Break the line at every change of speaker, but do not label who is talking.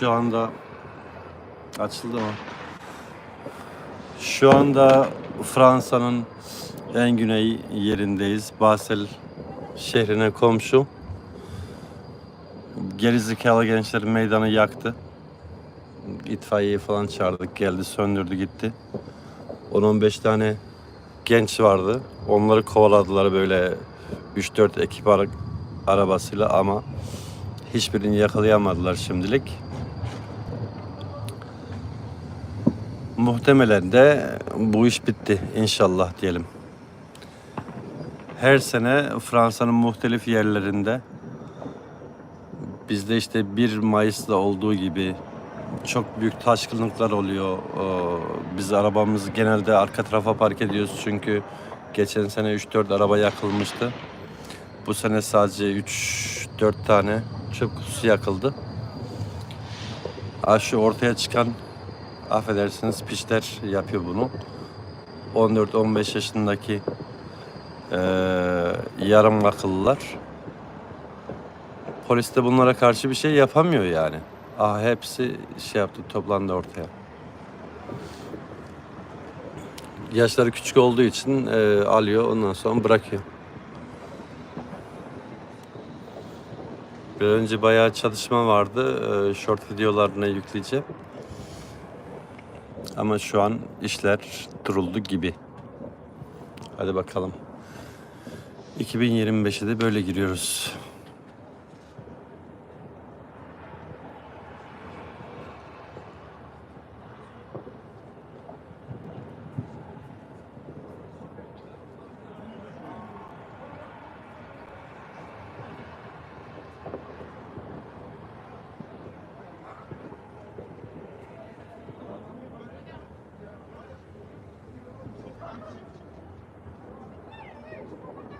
Şu anda açıldı mı? Şu anda Fransa'nın en güney yerindeyiz. Basel şehrine komşu. Gerizekalı gençler meydanı yaktı. İtfaiyeyi falan çağırdık. Geldi söndürdü gitti. 10-15 tane genç vardı. Onları kovaladılar böyle 3-4 ekip ara- arabasıyla ama hiçbirini yakalayamadılar şimdilik. Muhtemelen de bu iş bitti inşallah diyelim. Her sene Fransa'nın muhtelif yerlerinde bizde işte 1 Mayıs'ta olduğu gibi çok büyük taşkınlıklar oluyor. Ee, Biz arabamızı genelde arka tarafa park ediyoruz çünkü geçen sene 3-4 araba yakılmıştı. Bu sene sadece 3-4 tane çöp kutusu yakıldı. Ha şu ortaya çıkan affedersiniz piçler yapıyor bunu. 14-15 yaşındaki eee yarım akıllılar. Polis de bunlara karşı bir şey yapamıyor yani. Ah hepsi şey yaptı toplandı ortaya. Yaşları küçük olduğu için eee, alıyor ondan sonra bırakıyor. Bir önce bayağı çalışma vardı. Eee, short videolarına yükleyeceğim. Ama şu an işler duruldu gibi. Hadi bakalım. 2025'e de böyle giriyoruz.